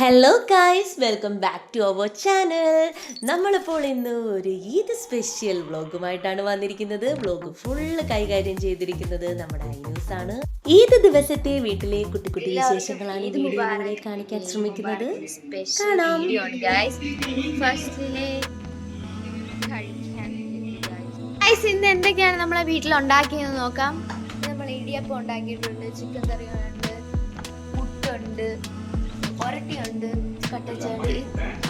Hello guys welcome back to our channel നമ്മളിപ്പോൾ ഇന്ന് ഒരു ഈദ് സ്പെഷ്യൽ വ്ളോഗുമായിട്ടാണ് വന്നിരിക്കുന്നത്. വ്ളോഗ് ഫുള്ള് കൈകാര്യം ചെയ്തിരിക്കുന്നത് നമ്മുടെ ന്യൂസ് ആണ്. ഈദ് ദിവസത്തെ വീട്ടിലെ കുട്ടി കുട്ടി വിശേഷങ്ങളാണ് ഈ വീഡിയോയിലൂടെ കാണിക്കാൻ ശ്രമിക്കുന്നത്. കാണാം. ഇന്ന് എന്തൊക്കെയാണ് നമ്മളെ വീട്ടിൽ ഉണ്ടാക്കിയെന്ന് നോക്കാം. നമ്മൾ ഇടിയപ്പം ഉണ്ടാക്കിയിട്ടുണ്ട് ചിക്കൻ കറികളുണ്ട് പുട്ടുണ്ട് ഒരട്ടിയുണ്ട് കട്ടച്ചുണ്ട്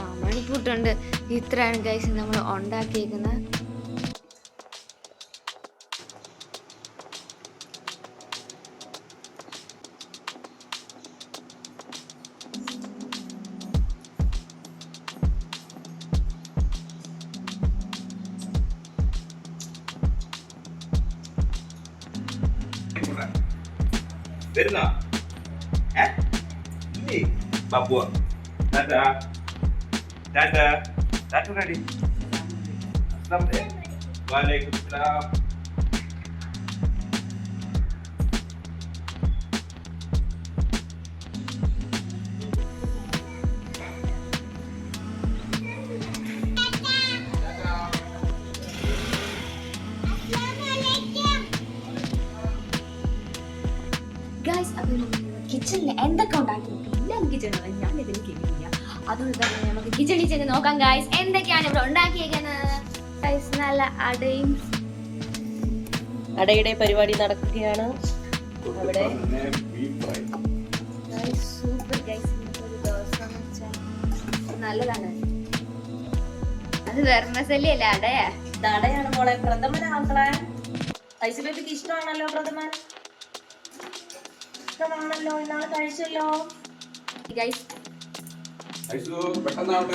ആ മണിപ്പുട്ടുണ്ട് ഇത്രയാണ് ഗൈസ് നമ്മൾ ഉണ്ടാക്കിയേക്കുന്നത്. വരുന്ന? ഇല്ലേ ബാബുവ ടാറ്റ ടാറ്റ ടാറ്റ റെഡി വാലേക്കും സലാം ഗൈസ് അപ്പം കിച്ചണിൽ എന്തൊക്കെ ഉണ്ടാക്കി കിച്ചണിൽ ഞാൻ ഇതിന് കേൾക്കില്ല അതുകൊണ്ട് തന്നെ നമുക്ക് കിച്ചണിൽ ചെന്ന് നോക്കാം ഗായ്സ് എന്തൊക്കെയാണ് ഇവിടെ ഉണ്ടാക്കിയേക്കുന്നത്? ഗൈസ് നല്ല അടയും. അടയുടെ പരിപാടി നടക്കുകയാണ്. അവിടെ. സൂപ്പർ ഗൈസ് ഒരു ദിവസം നല്ലതാണ്. അത് വെർമസല്ലി അല്ല അടയാ അടയാണ് മോളെ. പ്രഥമനാക്കളെ ഐസി ബേബിക്ക് ഇഷ്ടമാണല്ലോ പ്രഥമൻ. ഇഷ്ടമാണല്ലോ. ഇന്നാൾ കഴിച്ചല്ലോ.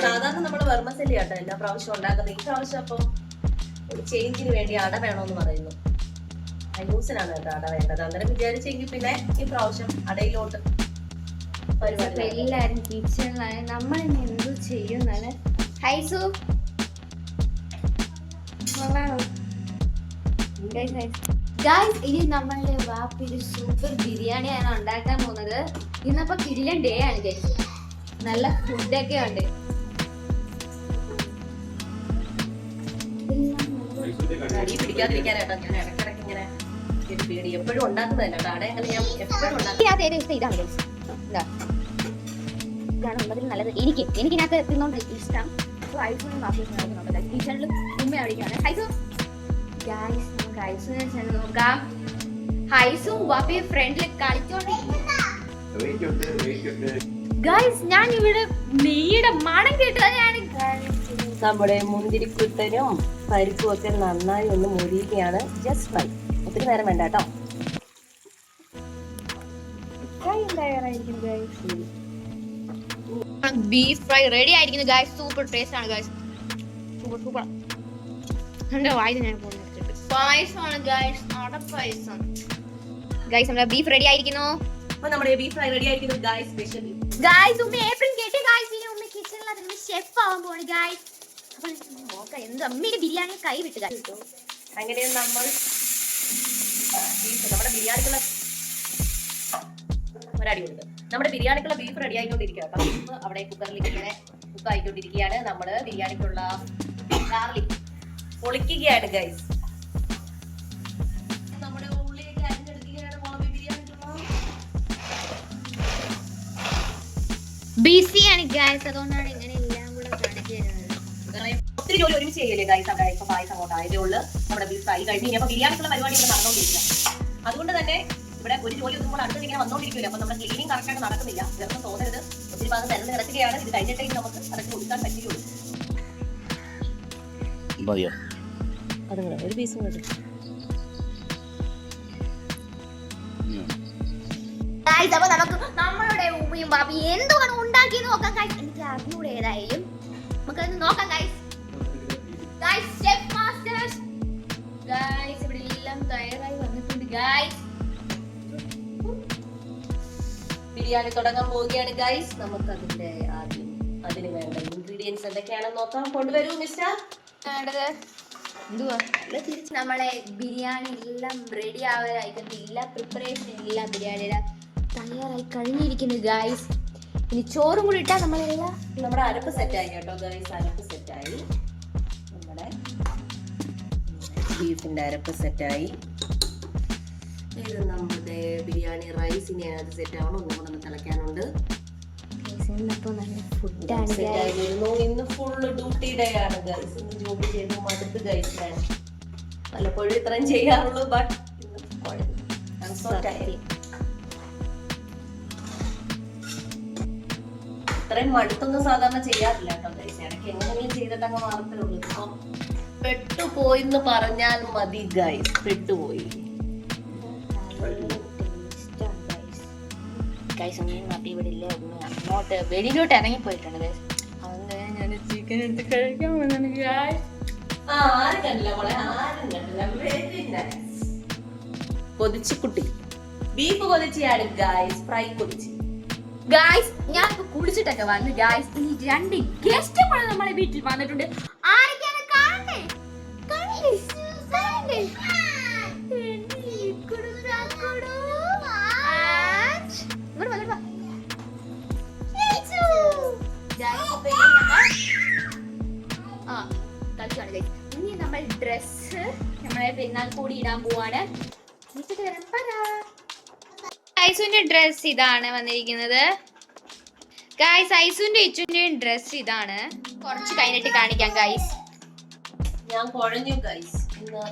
സാധാരണ നമ്മൾ വെർമസല്ലി ആട്ടോ എല്ലാ പ്രാവശ്യം ഉണ്ടാക്കുന്നത്. ഈ പ്രാവശ്യം അപ്പം ഒരു ചേഞ്ചിന് വേണ്ടി അട വേണമെന്ന് പറയുന്നു. അയ്യൂസിനാണ് കേട്ടോ അട വേണ്ടത്. അന്നേരം വിചാരിച്ചെങ്കിൽ പിന്നെ ഈ പ്രാവശ്യം അടയിലോട്ട്. എല്ലാരും കിച്ചണിലാണ് നമ്മൾ ഇനി എന്തു ചെയ്യുന്നാണ് ഹൈസു ഗായ്സ് ഇനി നമ്മളുടെ വാപ്പിൽ സൂപ്പർ ബിരിയാണിയാണ് ഉണ്ടാക്കാൻ പോകുന്നത്. ഇന്നപ്പോ കിടിലൻ ഡേ ആണ് ഗൈസ് നല്ല ഫുഡൊക്കെ ഉണ്ട്. എപ്പോഴും ഉണ്ടാക്കുന്നതല്ല അങ്ങനെ ഞാൻ ഇതിനകത്ത് ഇഷ്ടം ഇതാണ് ഗൈസ് ഉള്ളതിൽ നല്ലത്. എനിക്ക് എനിക്കിനകത്ത് തിന്നോണ്ട് ഇഷ്ടം. അപ്പോൾ ഐഫോണും വാപ്പിയും കിച്ചണിൽ ഉമ്മ അവിടേക്കാണ് ഹൈസു ഗൈസ് നമുക്ക് ചെന്ന് നോക്കാം. ഹൈസും വാപ്പിയും ഫ്രണ്ടിൽ കളിച്ചോണ്ടിരിക്കും ഗൈസ് ഞാൻ ഇവിടെ നെയ്യുടെ മണം കേട്ടത് ഞാൻ നമ്മുടെ മുന്തിരിക്കുത്തനും പരിപ്പും ഒക്കെ നന്നായി ഒന്ന് മുരിയുകയാണ് ജസ്റ്റ് ഫ്രൈ ഒത്തിരി നേരം വേണ്ട കേട്ടോ. ബീഫ് ഫ്രൈ റെഡി ആയിരിക്കുന്നു ഗായ്സ് സൂപ്പർ ടേസ്റ്റ് ആണ് ഗായ്സ് സൂപ്പർ സൂപ്പർ എന്റെ വായിൽ ഞാൻ പായസമാണ് ഗൈസ് അട പായസം. ഗൈസ് നമ്മുടെ ബീഫ് റെഡി ആയിരിക്കുന്നു. അപ്പോൾ നമ്മുടെ ബീഫ് ഫ്രൈ റെഡി ആയിരിക്കുന്നു ഗൈസ് സ്പെഷ്യൽ ഗൈസ് ഉമ്മ ഏപ്രിൽ കേട്ടി ഗൈസ് ഇനി ഉമ്മ കിച്ചണിൽ അതിന് ഷെഫ് ആവാൻ പോണ് ഗൈസ് അപ്പോൾ നോക്കാം എന്ത് അമ്മയുടെ ബിരിയാണി കൈ വിട്ട് ഗൈസ് അങ്ങനെ നമ്മൾ ബീഫ് നമ്മുടെ ബിരിയാണിക്കുള്ള ഒരടി കൊടുത്ത് നമ്മുടെ ബിരിയാണിക്കുള്ള ബീഫ് റെഡി ആയിക്കൊണ്ടിരിക്കുക കേട്ടോ ബീഫ് അവിടെ കുക്കറിലേക്ക് ഇങ്ങനെ കുക്ക് ആയിക്കൊണ്ടിരിക്കുകയാണ്. നമ്മൾ ബിരിയാണിക്കുള്ള ഗാർലിക് പൊളിക്കുകയാണ് ഗൈസ് ബിസിയാണ് ഗൈസ് അതുകൊണ്ടാണ് ഇങ്ങനെ എല്ലാം കൂടെ കാണിച്ചു തരുന്നത് ഒത്തിരി ജോലി ഒരുമിച്ച് ചെയ്യല്ലേ ഗൈസ് അവിടെ ഇപ്പൊ പായസം അങ്ങോട്ട് ആയതേ ഉള്ളൂ. നമ്മുടെ ബീഫ് ആയി കഴിഞ്ഞ് ഇനി അപ്പൊ ബിരിയാണിക്കുള്ള പരിപാടി ഇവിടെ നടന്നുകൊണ്ടിരിക്കുക അതുകൊണ്ട് തന്നെ ഇവിടെ ഒരു ജോലി ഒന്നും കൂടെ അടുത്ത് ഇങ്ങനെ വന്നോണ്ടിരിക്കില്ല അപ്പൊ നമ്മുടെ ക്ലീനിങ് കറക്റ്റ് ആയിട്ട് നടക്കുന്നില്ല. ഇതൊന്നും തോന്നരുത്. ഒത്തിരി ഭാഗം നിരന്ന് കിടക്കുകയാണ്. ഇത് കഴിഞ്ഞിട്ടേ നമുക്ക് അതൊക്കെ കൊടുക്കാൻ പറ്റുകയുള്ളൂ. മതിയോ? അത് ഒരു പീസ് ഗൈസ് അപ്പൊ നമുക്ക് നമ്മളുടെ ഉമ്മയും ബാബി എന്തുമാണ് ഉണ്ടാക്കി നോക്കാൻ ഗൈസ് എനിക്ക് അറിഞ്ഞൂടെ ഏതായാലും. നമുക്ക് നോക്കാം guys guys step masters guys ഇവിടെ എല്ലാം തയ്യാറായി വന്നിട്ടുണ്ട് ഗൈസ് ബിരിയാണി തുടങ്ങാൻ പോവുകയാണ് ഗൈസ് നമുക്ക് അതിന്റെ ആദ്യം അതിന് വേണ്ട ഇൻഗ്രീഡിയൻസ് എന്തൊക്കെയാണെന്ന് നോക്കാം. കൊണ്ടുവരൂ മിസ്റ്റർ വേണ്ടത് എന്തുവാ? തിരിച്ച് നമ്മളെ ബിരിയാണി എല്ലാം റെഡി ആവാനായിട്ടുണ്ട്. എല്ലാ പ്രിപ്പറേഷൻ എല്ലാം ബിരിയാണിയുടെ തയ്യാറായി കഴിഞ്ഞിരിക്കുന്നു ഗായ്സ് ഇനി ചോറും കൂടി ഇട്ടാ നമ്മളെല്ലാം നമ്മുടെ അരപ്പ് സെറ്റായി കേട്ടോ ഗൈസ് അരപ്പ് സെറ്റായി. നമ്മുടെ ബീഫിന്റെ അരപ്പ് സെറ്റായി. ഇത് നമ്മുടെ ബിരിയാണി റൈസ് ഇനി അതിനകത്ത് സെറ്റ് ആവണം. ഒന്നും കൂടെ തിളയ്ക്കാനുണ്ട്. ഇന്ന് ഫുള്ള് ഡ്യൂട്ടി ഡേ ആണ് ഗൈസ് ഇന്ന് ജോലി ചെയ്ത് മടുത്ത് ഗൈസ് പലപ്പോഴും ഇത്രയും ചെയ്യാറുള്ളൂ ബട്ട് ഇത്രയും മടുത്തൊന്നും സാധാരണ ചെയ്യാറില്ല കേട്ടോ ഇടയ്ക്ക് എങ്ങനെയെങ്കിലും ചെയ്തിട്ട് അങ്ങ് മാറത്തുള്ളൂ ഇപ്പം പെട്ടുപോയി എന്ന് പറഞ്ഞാൽ മതി ഗൈസ് പെട്ടുപോയി. ഗൈസ് ഒന്നും നപ്പി ഇവിടെ ഇല്ല ഒന്ന് അങ്ങോട്ട് വെളിയിലോട്ട് ഇറങ്ങി പോയിട്ടുണ്ട് ഗൈസ് അങ്ങനെ ഞാൻ ചിക്കൻ എടുത്ത് കഴിക്കാൻ വന്നാണ് ഗൈസ് ആരും കണ്ടില്ല മോളെ ആരും കണ്ടില്ല. വെരി നൈസ് കൊതിച്ചുകുട്ടി ബീഫ് കൊതിച്ചാണ് ഗൈസ് ഫ്രൈ കൊതിച്ച്. ഗായ്സ് ഞാൻ കുളിച്ചിട്ടൊക്കെ വന്നു ഗായ്സ് ഈ രണ്ട് ഗസ്റ്റ് കൂടെ നമ്മളെ വീട്ടിൽ വന്നിട്ടുണ്ട്. ആരൊക്കെയാണ് ഇനി നമ്മൾ ഡ്രസ്സ് നമ്മളെ പെരുന്നാൾ കൂടി ഇടാൻ പോവാണ്. എന്നിട്ട് വരാം. പറ. ഐസുവിന്റെ ഡ്രസ് ഇതാണ് വന്നിരിക്കുന്നത്. ഗായ്സ് ഐസുവിന്റെ ഇച്ചുവിന്റെയും ഡ്രസ് ഇതാണ്. കുറച്ച് കഴിഞ്ഞിട്ട് കാണിക്കാം ഗായ്സ് ഞാൻ കുഴഞ്ഞു ഗൈസ് ഇന്ന്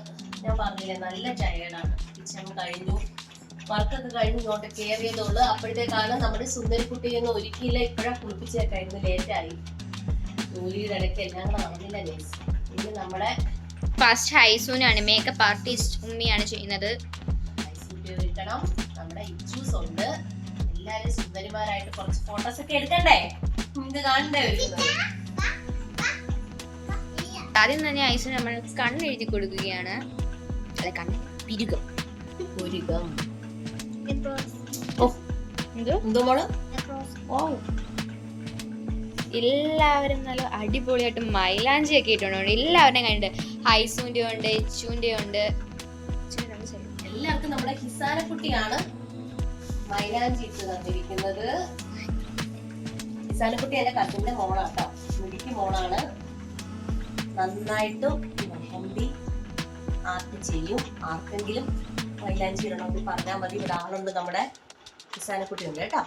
ഞാൻ പറഞ്ഞില്ലേ നല്ല ടയേർഡാണ് കിച്ചൺ കഴിഞ്ഞു. വർക്കൊക്കെ കഴിഞ്ഞ് ഇങ്ങോട്ട് കയറിയതുള്ളൂ അപ്പോഴത്തേക്കാണ് നമ്മുടെ സുന്ദരിക്കുട്ടിയൊന്നും ഒരുക്കിയില്ല. ഇപ്പോഴാ കുളിപ്പിച്ചേക്കായിരുന്നു ലേറ്റായി. ജോലിയുടെ ഇടയ്ക്ക് എല്ലാം കൂടെ നടന്നില്ല ഗൈസ് ഇനി നമ്മുടെ ഫസ്റ്റ് ഹൈസൂനാണ് മേക്കപ്പ് ആർട്ടിസ്റ്റ് ഉമ്മിയാണ് ചെയ്യുന്നത്. ഐസിന്റെ നമ്മുടെ ഇച്ചൂസ് ഉണ്ട്. എല്ലാരും സുന്ദരിമാരായിട്ട് കുറച്ച് ഫോട്ടോസ് ഒക്കെ എടുക്കണ്ടേ? നിങ്ങക്ക് കാണണ്ടേ വരുന്നത് ആദ്യം തന്നെ ഐസ് നമ്മൾ കണ്ണെഴുതി കൊടുക്കുകയാണ്. അല്ല കണ്ണ് പിരുകം. ഒരുക്കം ഓ എന്തോ? എന്തോ മോൾ? ഓ. എല്ലാവരും നല്ല അടിപൊളിയായിട്ട് മൈലാഞ്ചി ഒക്കെ ഇട്ടുണ്ട് എല്ലാവരുടെയും കണ്ടിട്ട് ഐസുവിന്റെ ഉണ്ട് ഇച്ചുവിന്റെ ഉണ്ട്. എല്ലാവർക്കും നമ്മുടെ ഹിസാനക്കുട്ടിയാണ് മൈലാഞ്ചി ഇട്ട് തന്നിരിക്കുന്നത്. ഹിസാനക്കുട്ടി എന്റെ കസിന്റെ മോളാട്ടോ. മുടിക്ക് മോളാണ്. നന്നായിട്ട് മെഹന്തി ആർട്ട് ചെയ്യും. ആർക്കെങ്കിലും മൈലാഞ്ചി ഇടണമെങ്കിൽ പറഞ്ഞാൽ മതി. ആളുണ്ട് നമ്മുടെ ഹിസാനക്കുട്ടി ഉണ്ട് കേട്ടോ.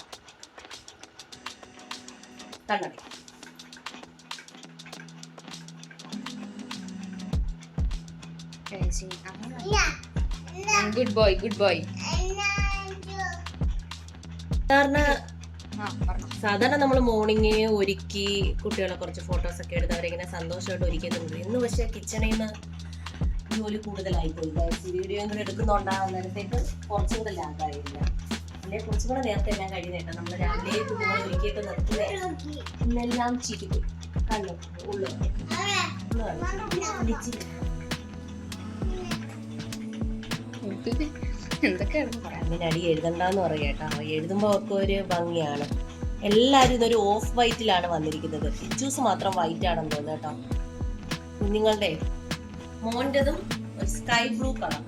കണ്ണടി ഗുഡ് ബോയ് ഗുഡ് ബോയ് സാധാരണ സാധാരണ നമ്മൾ മോർണിംഗ് ഒരുക്കി കുട്ടികളെ കുറച്ച് ഫോട്ടോസ് ഒക്കെ എടുത്ത് അവരിങ്ങനെ സന്തോഷമായിട്ട് ഒരുക്കുന്നുണ്ട് ഇന്ന് പക്ഷേ കിച്ചണിൽ നിന്ന് ജോലി കൂടുതലായി പോയി വീഡിയോ കൂടെ എടുക്കുന്നുണ്ടാകും നേരത്തേക്ക് കുറച്ചും കൂടെ ലാഗായില്ല അല്ലെ? കുറച്ചും കൂടെ നേരത്തെ എല്ലാം കഴിയുന്നേട്ടോ നമ്മൾ രാവിലെ കുട്ടികളെ ഒരുക്കിയൊക്കെ നിർത്തുന്നേ ഇന്നെല്ലാം ചിരിക്കും കണ്ടു? ഉള്ളു. പറയാം അതിന് അടി എഴുതണ്ടെന്ന് പറയും കേട്ടോ. എഴുതുമ്പോൾ ഒക്കെ ഒരു ഭംഗിയാണ്. എല്ലാവരും ഇതൊരു ഓഫ് വൈറ്റിലാണ് വന്നിരിക്കുന്നത്. ജ്യൂസ് മാത്രം വൈറ്റ് ആണെന്ന് തോന്നുന്നു കേട്ടോ. കുഞ്ഞുങ്ങളുടെ മോന്റെതും ഒരു സ്കൈ ബ്ലൂ കളർ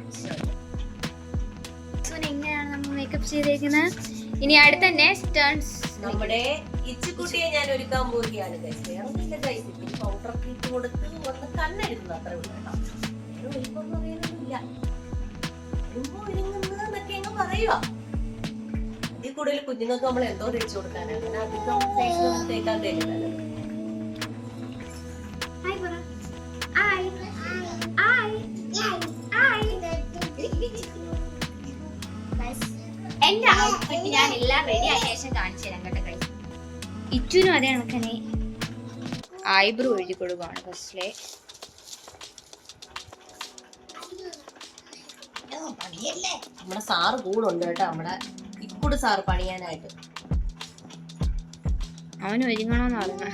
എങ്ങനെയാണ് നമ്മൾ മേക്കപ്പ് ചെയ്തേക്കുന്നത്? ഇനി അടുത്ത നെക്സ്റ്റ് ടേൺസ് നമ്മുടെ ഇച്ചിക്കുട്ടിയെ ഞാൻ ഒരുക്കാൻ പോവുകയാണ് guys. വേറെ ഒന്നുമില്ല guys. ഇത്തിരി powder ഒക്കെ ഇട്ട് കൊടുത്ത് ഒന്ന് കണ്ണെഴുതുന്നു. അത്രേ ഉള്ളൂ കേട്ടോ. ഒരു ഒരുക്കമൊന്നും അറിയാനൊന്നുമില്ല ഒരുങ്ങുമ്പോ ഒരുങ്ങുന്നു എന്നൊക്കെ അങ്ങ് പറയുക അതിൽ കൂടുതൽ കുഞ്ഞുങ്ങൾക്ക് നമ്മൾ എന്തോ തേച്ച് കൊടുക്കാനാണ് അങ്ങനെ അധികം തേക്കാൻ എന്റെ ഔട്ട്ഫിറ്റ് ഞാൻ എല്ലാം റെഡി ആയ ശേഷം കാണിച്ചു തരാം കേട്ടോ guys. ഇറ്റുനും അതേ കണക്കനെ ഐബ്രോ എഴുതി കൊടുക്കുകയാണ് ഫസ്റ്റിലെ നമ്മുടെ സാറ് കൂടെ ഉണ്ട് കേട്ടോ നമ്മുടെ ഇക്കൂട് സാറ് പണിയാനായിട്ട്. അവൻ ഒരുങ്ങണമെന്ന് പറഞ്ഞു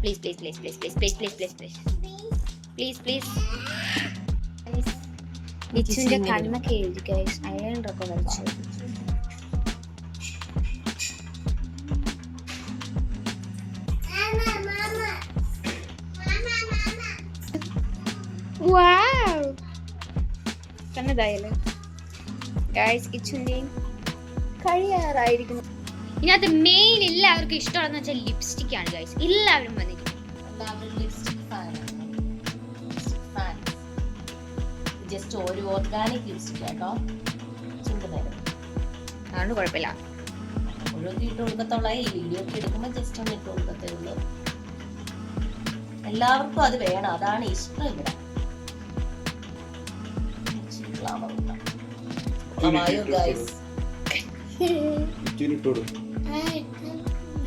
please please please please please please please please please please please നിച്ചുവിന്റെ കണ്ണൊക്കെ എഴുതി ഗൈസ് ഐലൈനറൊക്കെ വരച്ചു. കണ്ണതായല്ലേ ഗായ്സ് ഇച്ചുവിന്റെയും കഴിയാറായിരിക്കുന്നു. ഇതിനകത്ത് മെയിൻ എല്ലാവർക്കും ഇഷ്ടമുള്ളതെന്ന് വെച്ചാൽ ലിപ്സ്റ്റിക് ആണ് ഗൈസ് എല്ലാവരും വന്നിരിക്കും ജസ്റ്റ് ഒരു ഓർഗാനിക് ലിപ്സ്റ്റിക് കേട്ടോ. അതുകൊണ്ട് കുഴപ്പമില്ല. ഒഴുകി ഇട്ട് കൊടുക്കത്തുള്ള. ഈ വീഡിയോ ഒക്കെ എടുക്കുമ്പോൾ ജസ്റ്റ് ഒന്ന് ഇട്ട് കൊടുക്കത്തേ ഉള്ളൂ. എല്ലാവർക്കും അത് വേണം. അതാണ് ഇഷ്ടം ഇവിടെ.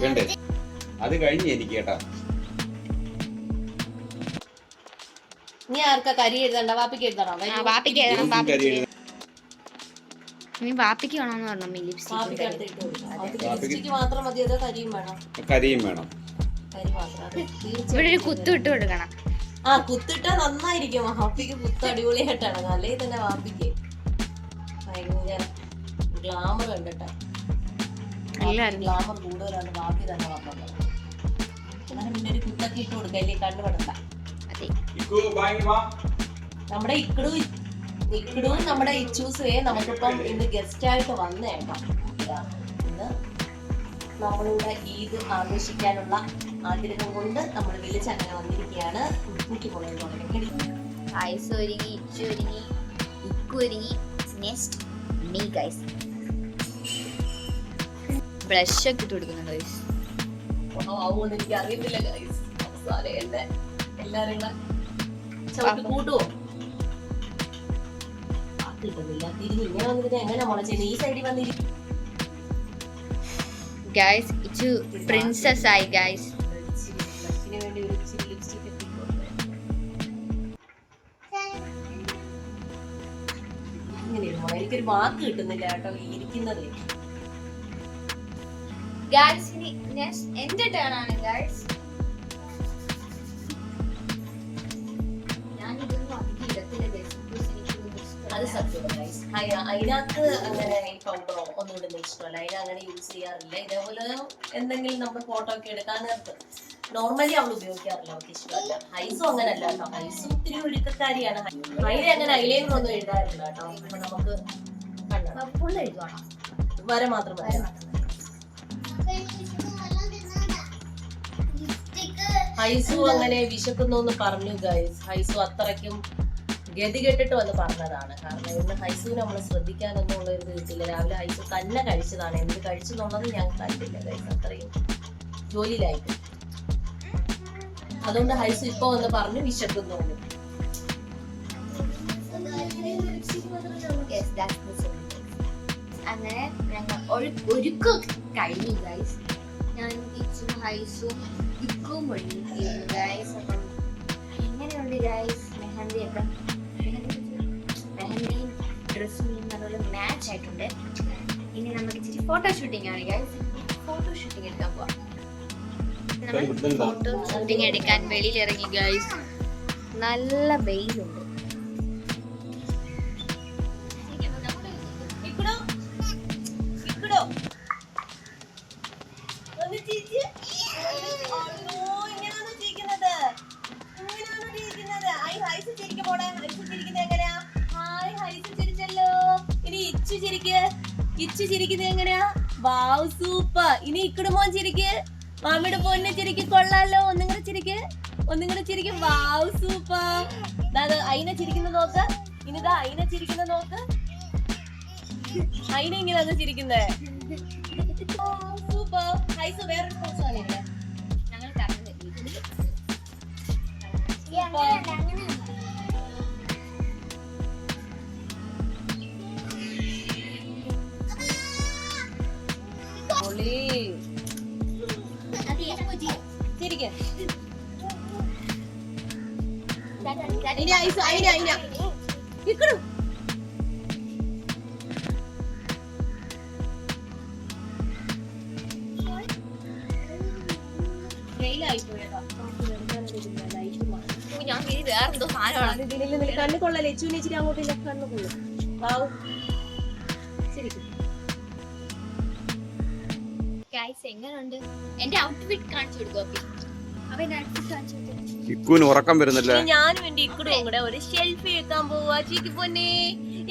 വേണ്ടേ? അത് കഴിഞ്ഞ് എനിക്ക് കേട്ടാ. നീ ആർക്കാ കരി എഴുതണ്ട? വാപ്പിക്ക് എഴുതണോ? വാപ്പിക്ക് എഴുതണം വാപ്പിക്ക്. നീ വാപ്പിക്ക് വേണമെന്ന് പറഞ്ഞു ലിപ്സ്റ്റിക് മാത്രം മതി അതോ കരിയും വേണം? കരിയും വേണം. ഇവിടെ ഒരു കുത്തു ഇട്ട് കൊടുക്കണം. ആ കുത്തിട്ടാ നന്നായിരിക്കും. വാപ്പിക്ക് കുത്ത് അടിപൊളിയായിട്ടാണ് അല്ലെങ്കിൽ തന്നെ വാപ്പിക്ക്? ഭയങ്കര ഗ്ലാമർ കണ്ടിട്ട്. എല്ലാവരും ഗ്ലാമർ കൂടുതലാണ് ബാക്കി തന്നെ വന്നത് അങ്ങനെ പിന്നെ ഒരു കുത്തൊക്കെ ഇട്ട് കൊടുക്കല്ലേ കണ്ടുപെടണ്ട നമ്മുടെ ഇക്കടു ഇക്കടും നമ്മുടെ ഇച്ചൂസുവേ നമുക്കിപ്പം ഇന്ന് ഗസ്റ്റ് ആയിട്ട് വന്നേക്കാം ഇതാ, ഇന്ന് നമ്മളിവിടെ ഈദ് ആഘോഷിക്കാനുള്ള ആഗ്രഹം കൊണ്ട് നമ്മൾ വിളിച്ചങ്ങനെ വന്നിരിക്കുകയാണ്. കുട്ടി പോയത് തുടങ്ങി ഐസ് ഒരുങ്ങി ഇച്ചു ഒരുങ്ങി ഇക്കു ഒരുങ്ങി. Next me guys. ബ്ലഷ് ഒക്കെ ഇട്ട് കൊടുക്കുന്നുണ്ട് ഗൈസ്. ആവുമെന്ന് എനിക്ക് അറിയത്തില്ല ഗൈസ്. അവസാനം എന്നെ എല്ലാരും കൂടെ ചവിട്ടി കൂട്ടുവോ? ആ, കിട്ടുന്നില്ല. തിരിഞ്ഞ് ഇങ്ങനെ വന്നിട്ട് എങ്ങനെ മുളച്ചത് ഈ സൈഡിൽ വന്നിരിക്കും ഗൈസ് ഇച്ചു പ്രിൻസസ് ആയി ഗൈസ്. എനിക്കൊരു വാക്ക് കിട്ടുന്നില്ല കേട്ടോ ഈ ഇരിക്കുന്നതേ. ഗൈസ് ഇനി നെക്സ്റ്റ് എന്റെ ടേൺ ആണ് ഗൈസ് ഞാൻ ഇതൊന്നും അധികം ഇടത്തില്ല ഗൈസ് because അത്. സത്യം അതിനകത്ത് അങ്ങനെ പൗഡറോ ഒന്നും ഇടുന്ന ഇഷ്ടമല്ല. അതിനങ്ങനെ യൂസ് ചെയ്യാറില്ല. ഇതേപോലെ എന്തെങ്കിലും നമ്മൾ ഫോട്ടോ ഒക്കെ എടുക്കാൻ നേരത്ത് നോർമലി അവൾ ഉപയോഗിക്കാറില്ല അവൾക്ക് ഇഷ്ടമല്ല. ഹൈസും അങ്ങനല്ല കേട്ടോ. ഹൈസും ഒത്തിരി ഒഴുക്കക്കാരിയാണ് അതിന് അങ്ങനെ ഐലൈനർ ഒന്നും എഴുതാറില്ല കേട്ടോ. അപ്പൊ നമുക്ക് ഫുൾ എഴുതുവാണോ വര മാത്രം വര ഹൈസു അങ്ങനെ വിശക്കുന്നു എന്ന് പറഞ്ഞു ഗൈസ് ഹൈസു അത്രയ്ക്കും ഗതി കെട്ടിട്ട് വന്ന് പറഞ്ഞതാണ്. കാരണം ഇന്ന് ഹൈസുവിനെ നമ്മൾ ശ്രദ്ധിക്കാനൊന്നുള്ള ഒരു വീട്ടില്ല രാവിലെ ഹൈസു തന്നെ കഴിച്ചതാണ്. എന്ത് കഴിച്ചു എന്നുള്ളത് ഞാൻ കണ്ടില്ല ഗൈസ് അത്രയും ജോലിയിലായിട്ട്. അതുകൊണ്ട് ഹൈസ് ഇപ്പൊ വന്ന് പറഞ്ഞു വിശക്കുന്നു. അങ്ങനെ ഞങ്ങൾ ഒരു- ഒരുക്കം കഴിഞ്ഞു ഗൈസ് ഞാൻ കിച്ചും ഹൈസും ഇക്കും ഒഴുകിയിരുന്നു ഗൈസ് അപ്പം എങ്ങനെയുണ്ട് ഗൈസ് മെഹന്തി ഒക്കെ. മെഹന്തിയും ഡ്രസ്സും അതുപോലെ മാച്ച് ആയിട്ടുണ്ട്. ഇനി നമുക്ക് ഇച്ചിരി ഫോട്ടോ ഷൂട്ടിംഗ് ആണ് ഗൈസ് ഫോട്ടോ ഷൂട്ടിംഗ് എടുക്കാൻ പോവാം. നമ്മൾ ഫോട്ടോ ഷൂട്ടിംഗ് എടുക്കാൻ വെളിയിൽ ഇറങ്ങി ഗൈസ് നല്ല വെയിലുണ്ട് ഇച്ചു ചിരിക്ക്. ഇച്ചു ചിരിക്കുന്നത് എങ്ങനെയാ? Wow, super. ഇനി ഇക്കട് മോൻ ചിരിക്ക്. മാമിയുടെ പൊന്നെ ചിരിക്ക് കൊള്ളാലോ. ഒന്നും കൂടെ ചിരിക്ക്. ഒന്നും കൂടെ ചിരിക്ക്. Wow super. അയിനെ ചിരിക്കുന്ന നോക്ക്. ഇനിതാ അയിനെ ചിരിക്കുന്ന നോക്ക്. അയിനെ ഇങ്ങനെ ചിരിക്കുന്നേ. സൂപ്പർ. ഹൈസ് വേറൊരു ഞങ്ങൾ പോയതാ ഞാൻ വേറെന്തോ സാധനമാണ് കണ്ണു കൊള്ളല്ലേ ചൂനി ഇച്ചിരി അങ്ങോട്ടില്ല കണ്ണു കൊള്ളും. വാവ്. ശരിക്കും. ഗൈസ് എങ്ങനെയുണ്ട് എന്റെ ഔട്ട്ഫിറ്റ് കാണിച്ചു കൊടുക്കും ഇക്കുവിന് ഉറക്കം വരുന്നില്ല. ഞാനും എന്റെ ഇക്കുടും കൂടെ ഒരു ഷെൽഫി എടുക്കാൻ പോവാ. ചീക്ക് പൊന്നെ.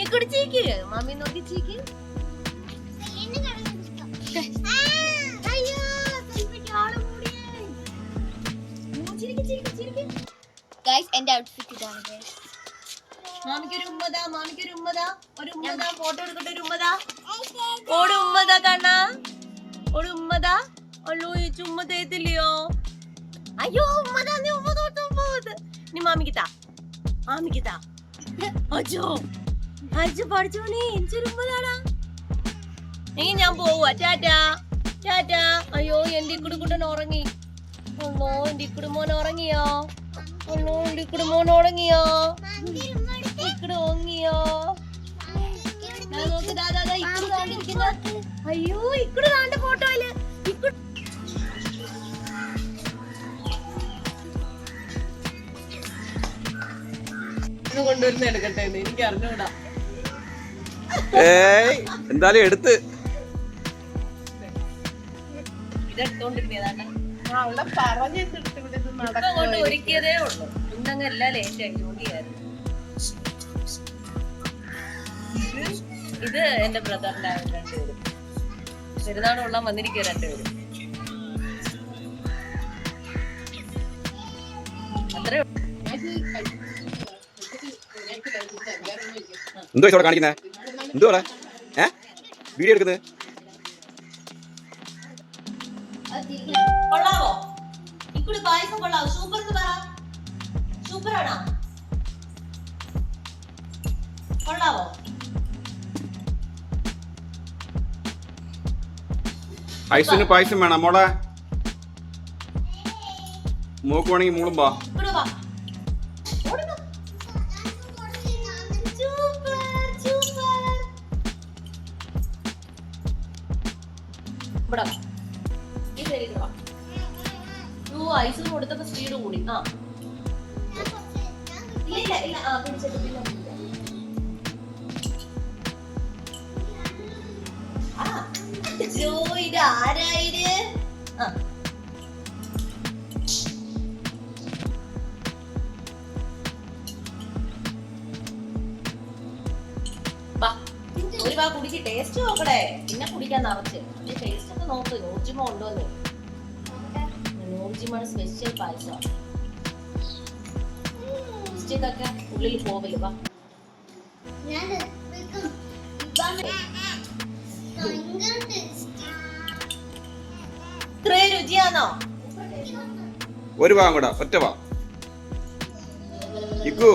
ഇക്കുടി ചീക്ക്? മമ്മി നോക്കി ചീക്ക്. ഗൈസ് എന്റെ ഔട്ട്ഫിറ്റ് ഇതാണ് ഉമ്മതാ ഉമ്മതാ. ഒരു ഉമ്മതാ ഫോട്ടോ എടുക്കട്ടെ ഒരു ഉമ്മതാ. ഓട് ഉമ്മതാ കണ്ണാ. ഒരു ഉമ്മതാ. ഉമ്മ തേത്തില്ലയോ? അയ്യോ ഉമ്മതാ നീ ഉമ്മ തൊട്ട് നി നീ മാമിക്കിത്താ അജോ മാമിക്ക് താ അജോ അജു പഠിച്ചോണി എനിക്കൊരു ഉമ്മതാടാ നീ ഞാൻ പോവാ ടാറ്റാ ടാറ്റാ അയ്യോ എന്റെ ഇക്കുടി കുട്ടൻ ഉറങ്ങി അല്ലോ എന്റെ ഇക്കുടി മോൻ ഉറങ്ങിയോ അല്ലോ എന്റെ ഇക്കുടി മോൻ ഉറങ്ങിയോ ഇക്കടെ ഉറങ്ങിയോ അയ്യോ ഇക്കടെ കാണ്ട ഫോട്ടോയിൽ ഇക്കടെ കൊണ്ടുവരുന്ന എടുക്കട്ടെ എന്ന്. എനിക്ക് അറിഞ്ഞൂടാ. ഏയ് എന്തായാലും എടുത്ത്. ഇതെടുത്തോണ്ടിരുന്നതാണ്. അവളെ പറഞ്ഞെടുത്തിട്ട് ഇവിടെ ഇത് കൊണ്ട് നടക്കുവാ. ഒരുക്കിയതേ ഉള്ളൂ. ഇന്നങ്ങ് എല്ലാം ലേറ്റ് ആയി ജോലിയായിരുന്നു ഇത് എന്റെ ബ്രദറിന്റെ രണ്ടുപേരും. പെരുന്നാൾ കൊള്ളാൻ വന്നിരിക്കുക രണ്ടുപേരും. അത്രേ ഉള്ളൂ. എന്തോ ഇവിടെ കാണിക്കുന്നത് എന്തോ അവിടെ ഏ? വീഡിയോ എടുക്കുന്നത് കൊള്ളാവോ? ഇക്കുടി പായസം കൊള്ളാവോ? സൂപ്പർ എന്ന് പറ. സൂപ്പർ ആണോ കൊള്ളാവോ? ഐസിന് പായസം വേണം മോളെ. മോക്ക് വേണമെങ്കിൽ മൂളും വാ. ഇത് ആരായത് ആ വാ. ഒരു വാ കുടിച്ച് ടേസ്റ്റ് നോക്കടേ. പിന്നെ കുടിക്കാൻ നിറച്ച്. ടേസ്റ്റ് ഒക്കെ നോക്ക്. നൂർജിമ ഉണ്ടോന്ന്. നൂർജിമയുടെ സ്പെഷ്യൽ പായസം. ഇഷ്ടത്തൊക്കെ ഉള്ളിൽ പോവില്ല വാ ഒരു ഭാഗം കൂടെ ഒറ്റ ഇക്കു.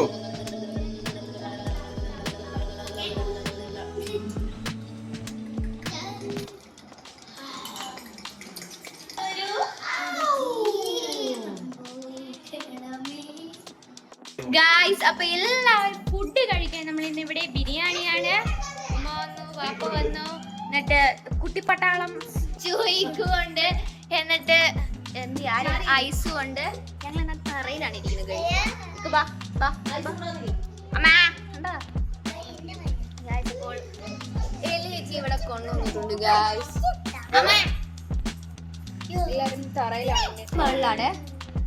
തറയിലാണ്.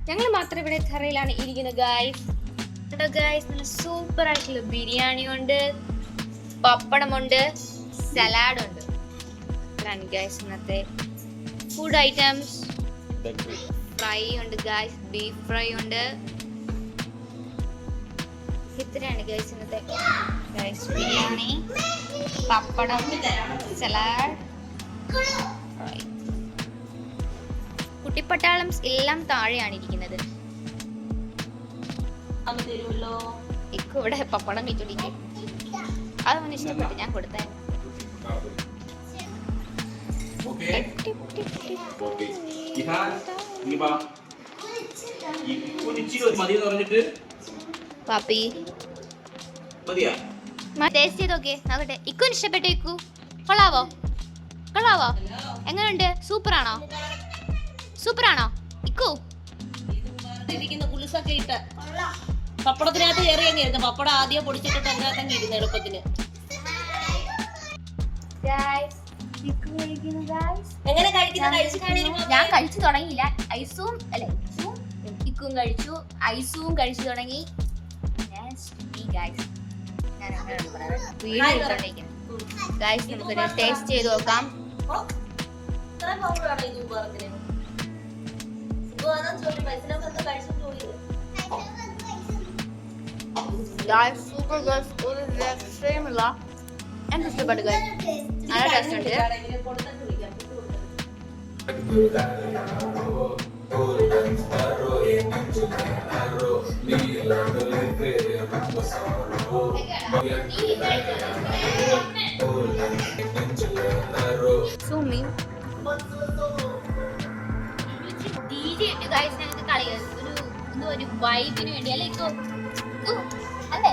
ഞങ്ങൾ മാത്രം ഇവിടെ തറയിലാണ് ഇരിക്കുന്നത് ഗായ്സ് ഗായ്സ് നല്ല സൂപ്പർ ആയിട്ടുള്ള ബിരിയാണി ഉണ്ട് പപ്പടമുണ്ട് സലാഡ് ഉണ്ട്. ഗായ്സ് ഇന്നത്തെ ഫുഡ് ഐറ്റംസ് ഫ്രൈ ഉണ്ട് ഗായ്സ് ബീഫ് ഫ്രൈ ഉണ്ട്. ഇത്രയാണ് ഗായ്സ് ഇന്നത്തെ ഗായ്സ് ബിരിയാണി പപ്പടം സലാഡ് കുട്ടിപ്പട്ടാളം എല്ലാം താഴെയാണ് ഇരിക്കുന്നത് ഇക്ക് ഇവിടെ പപ്പടം വിറ്റുടിക്കും അതൊന്നും ഇഷ്ടപ്പെട്ടു. ഞാൻ കൊടുത്തേ. പാപ്പി ടേസ്റ്റ് ചെയ്ത് നോക്കിയേ. നോക്കട്ടെ. ഇക്കുന് ഇഷ്ടപ്പെട്ടു ഇക്കു. കൊള്ളാവോ? കൊള്ളാവോ? എങ്ങനെയുണ്ട് സൂപ്പർ ആണോ സൂപ്പർ ആണോ ഇക്കു ഇട്ട്. പപ്പടത്തിനകത്ത് കയറി അങ്ങ് ഇരുന്നു പപ്പടം ആദ്യം പൊടിച്ചിട്ട് അതിനകത്ത് ഇരുന്ന് എളുപ്പത്തിന്. എങ്ങനെ കഴിക്കുന്ന? ഞാൻ കഴിച്ചു തുടങ്ങിയില്ല. ഐസും അല്ലെ ഐസും ഇക്കും കഴിച്ചു. ഐസും കഴിച്ചു തുടങ്ങി. ഗായ്സ് നമുക്കൊരു ടേസ്റ്റ് ചെയ്ത് നോക്കാം. ഗായ്സ് സൂപ്പർ ഗേൾസ് ഒരു രക്ഷയും ഇല്ല. എനിക്ക് ഇഷ്ടപ്പെട്ടു ഗൈസ് നല്ല ടേസ്റ്റ് ഉണ്ട്. സുമി ഇട്ട് ഞങ്ങൾക്ക് ഒരു എന്തോ ഒരു വൈബിന് വേണ്ടി അല്ലേ? ഇക്കോ, അല്ലേ?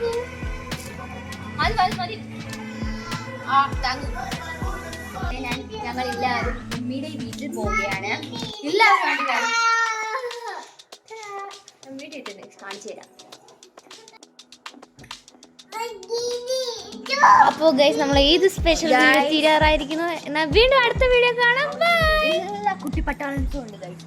you. മതി മതി മതി. ആ താങ്ക് ഞാൻ ഞങ്ങൾ എല്ലാവരും ഉമ്മിയുടെ വീട്ടിൽ പോവുകയാണ്. എല്ലാവരും വേണ്ടി വരണം. ഉമ്മിയുടെ വീട്ടിൽ കാണിച്ചു തരാം. അപ്പോ ഗൈസ് നമ്മൾ ഏത് സ്പെഷ്യൽ. തീരാറായിരിക്കുന്നു എന്നാ വീണ്ടും അടുത്ത വീഡിയോ കാണാം കുട്ടി പട്ടാളത്തും ഉണ്ട്. കണ്ടാ